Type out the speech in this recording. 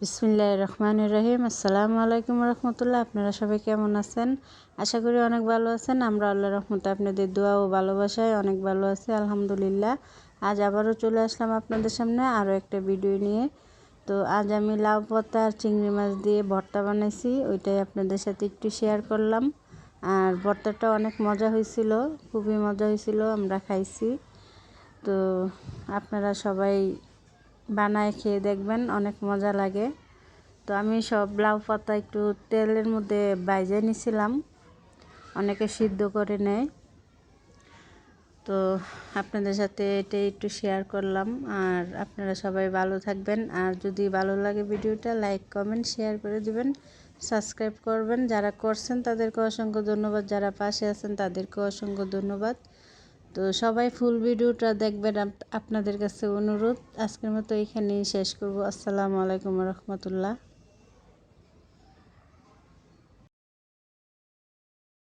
বিসমিল্লাহ রহমান রহিম। আসসালামু আলাইকুম রহমতুল্লাহ। আপনারা সবাই কেমন আছেন? আশা করি অনেক ভালো আছেন। আমরা আল্লাহ রহমতে আপনাদের দোয়া ও ভালোবাসায় অনেক ভালো আছি, আলহামদুলিল্লাহ। আজ আবারও চলে আসলাম আপনাদের সামনে আরও একটা ভিডিও নিয়ে। তো আজ আমি লাউ পাতা আর চিংড়ি মাছ দিয়ে ভর্তা বানাইছি, ওইটাই আপনাদের সাথে একটু শেয়ার করলাম। আর ভর্তাটা অনেক মজা হয়েছিল, খুবই মজা হয়েছিল, আমরা খাইছি। তো আপনারা সবাই বানায় খেয়ে দেখবেন, অনেক মজা লাগে। তো আমি সব লাউ পাতা একটু তেলের মধ্যে বাইজে নিছিলাম, অনেকে সিদ্ধ করে নেয়। তো আপনাদের সাথে এটাই একটু শেয়ার করলাম, আর আপনারা সবাই ভালো থাকবেন। আর যদি ভালো লাগে ভিডিওটা লাইক কমেন্ট শেয়ার করে দিবেন সাবস্ক্রাইব করবেন। যারা করছেন, তাদেরকে অসংখ্য ধন্যবাদ। যারা পাশে আছেন তাদেরকে অসংখ্য ধন্যবাদ। তো সবাই ফুল ভিডিওটা দেখবেন। আপনাদের কাছে অনুরোধ। আজকের মতো এখানেই শেষ করব। আসসালামু আলাইকুম রহমতুল্লাহ।